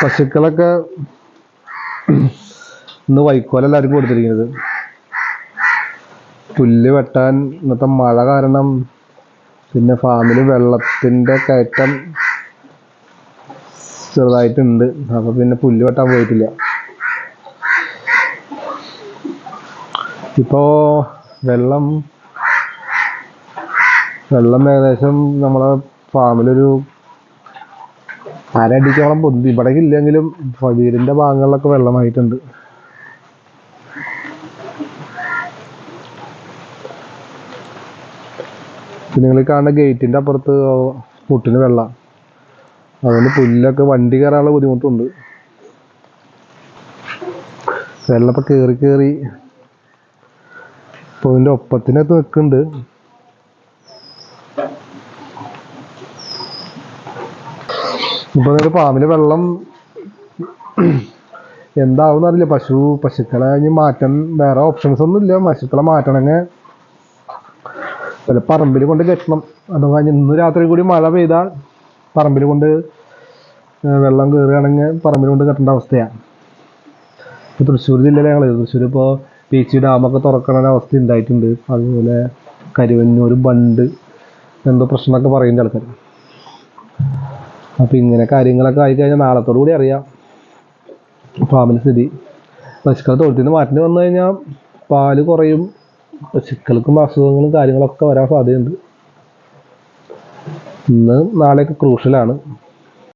പശുക്കളൊക്കെ ഇന്ന് വൈക്കോല എല്ലാവർക്കും കൊടുത്തിരിക്കുന്നത്. പുല്ല് വെട്ടാൻ ഇന്നത്തെ മഴ കാരണം പിന്നെ ഫാമിൽ വെള്ളത്തിന്റെ കയറ്റം ചെറുതായിട്ടുണ്ട്. അപ്പോൾ പിന്നെ പുല്ല് വെട്ടാൻ പോയിട്ടില്ല. ഇപ്പോൾ വെള്ളം വെള്ളം ഏകദേശം നമ്മളെ ഫാമിലൊരു അരടിക്കോളം പൊന്തി ഇവിടെ ഇല്ലെങ്കിലും വീടിന്റെ ഭാഗങ്ങളിലൊക്കെ വെള്ളമായിട്ടുണ്ട്. നിങ്ങൾ കാണുന്ന ഗേറ്റിന്റെ അപ്പുറത്ത് മുട്ടിന് വെള്ളം. അതുകൊണ്ട് പുല്ലൊക്കെ വണ്ടി കയറാനുള്ള ബുദ്ധിമുട്ടുണ്ട്. വെള്ളപ്പൊ കേറി കേറി കയറി ഇപ്പൊ ഇതിന്റെ ഒപ്പത്തിനകത്ത് നിൽക്കുന്നുണ്ട്. ഇപ്പൊ ഒരു പാമ്പിന് വെള്ളം എന്താവും അറിയില്ല. പശു പശുക്കളെ ഇനി മാറ്റാൻ വേറെ ഓപ്ഷൻസ് ഒന്നും ഇല്ല. പശുക്കളെ മാറ്റണമെങ്കിൽ പറമ്പിൽ കൊണ്ട് കെട്ടണം. അഥവാ ഇനി ഇന്ന് രാത്രി കൂടി മഴ പെയ്താൽ പറമ്പിൽ കൊണ്ട് വെള്ളം കയറുകയാണെങ്കിൽ പറമ്പിൽ കൊണ്ട് കെട്ടേണ്ട അവസ്ഥയാണ് ഇപ്പോൾ തൃശ്ശൂർ ജില്ലയിലെ ഞങ്ങൾ തൃശ്ശൂർ ഇപ്പോൾ പീച്ചി ഡാമൊക്കെ തുറക്കണ അവസ്ഥ ഉണ്ടായിട്ടുണ്ട്. അതുപോലെ കരുവന്നൂർ ബണ്ട് എന്തോ പ്രശ്നമൊക്കെ പറയുന്ന ആൾക്കാർ അപ്പോൾ ഇങ്ങനെ കാര്യങ്ങളൊക്കെ ആയിക്കഴിഞ്ഞാൽ നാളത്തോടു കൂടി അറിയാം. ഫാമിന്റെ സ്ഥിതി. പശുക്കളെ തൊഴുത്തിൽ നിന്ന് മാറ്റി വന്നു കഴിഞ്ഞാൽ പാൽ കുറയും. പശുക്കൾക്കും അസുഖങ്ങളും കാര്യങ്ങളൊക്കെ വരാൻ സാധ്യതയുണ്ട്. ഇന്ന് നാളെയൊക്കെ ക്രൂഷ്യലാണ്